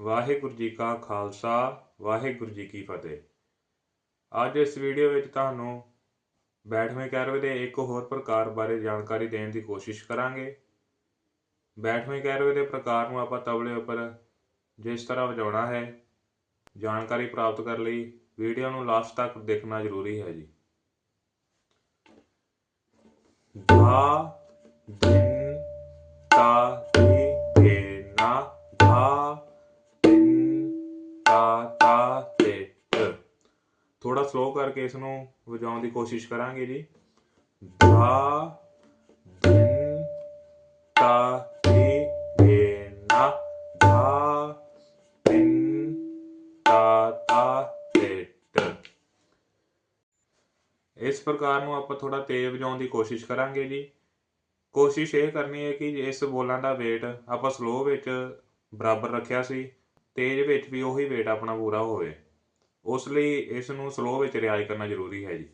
ਵਾਹਿਗੁਰੂ ਜੀ ਕਾ ਖਾਲਸਾ, ਵਾਹਿਗੁਰੂ ਜੀ ਕੀ ਫਤਿਹ। ਅੱਜ ਇਸ ਵੀਡੀਓ ਵਿੱਚ ਤੁਹਾਨੂੰ ਬੈਠਵੇਂ ਕੈਰਵੇ ਦੇ ਇੱਕ ਹੋਰ ਪ੍ਰਕਾਰ ਬਾਰੇ ਜਾਣਕਾਰੀ ਦੇਣ ਦੀ ਕੋਸ਼ਿਸ਼ ਕਰਾਂਗੇ। ਬੈਠਵੇਂ ਕੈਰਵੇ ਦੇ ਪ੍ਰਕਾਰ ਨੂੰ ਆਪਾਂ ਤਬਲੇ ਉੱਪਰ ਜਿਸ ਤਰ੍ਹਾਂ ਵਜਾਉਣਾ ਹੈ, ਜਾਣਕਾਰੀ ਪ੍ਰਾਪਤ ਕਰਨ ਲਈ ਵੀਡੀਓ ਨੂੰ ਲਾਸਟ ਤੱਕ ਦੇਖਣਾ ਜ਼ਰੂਰੀ ਹੈ ਜੀ। ਦਾ ਥੋੜਾ ਸਲੋ ਕਰਕੇ ਇਸ ਨੂੰ ਵਜਾਉਣ ਦੀ ਕੋਸ਼ਿਸ਼ ਕਰਾਂਗੇ ਜੀ। ਦਾ, ਦਿਨ ਤਾ ਦੀ, ਦੇ, ਨਾ। ਧਾ ਦਿਨ ਤਾ ਤਾ ਤੇ। ਟ ਇਸ ਪ੍ਰਕਾਰ ਨੂੰ ਆਪਾਂ ਥੋੜਾ ਤੇਜ਼ ਵਜਾਉਣ ਦੀ ਕੋਸ਼ਿਸ਼ ਕਰਾਂਗੇ ਜੀ। ਕੋਸ਼ਿਸ਼ ਇਹ ਕਰਨੀ ਹੈ ਕਿ ਇਸ ਬੋਲਾਂ ਦਾ weight ਆਪਾਂ ਸਲੋ ਵਿੱਚ ਬਰਾਬਰ ਰੱਖਿਆ ਸੀ, ਤੇਜ਼ ਵਿੱਚ ਵੀ ਉਹੀ weight ਆਪਣਾ ਪੂਰਾ ਹੋਵੇ। ਉਸ ਲਈ ਇਸ ਨੂੰ ਸਲੋ ਵਿੱਚ ਰਿਆਜ਼ ਕਰਨਾ ਜ਼ਰੂਰੀ ਹੈ ਜੀ।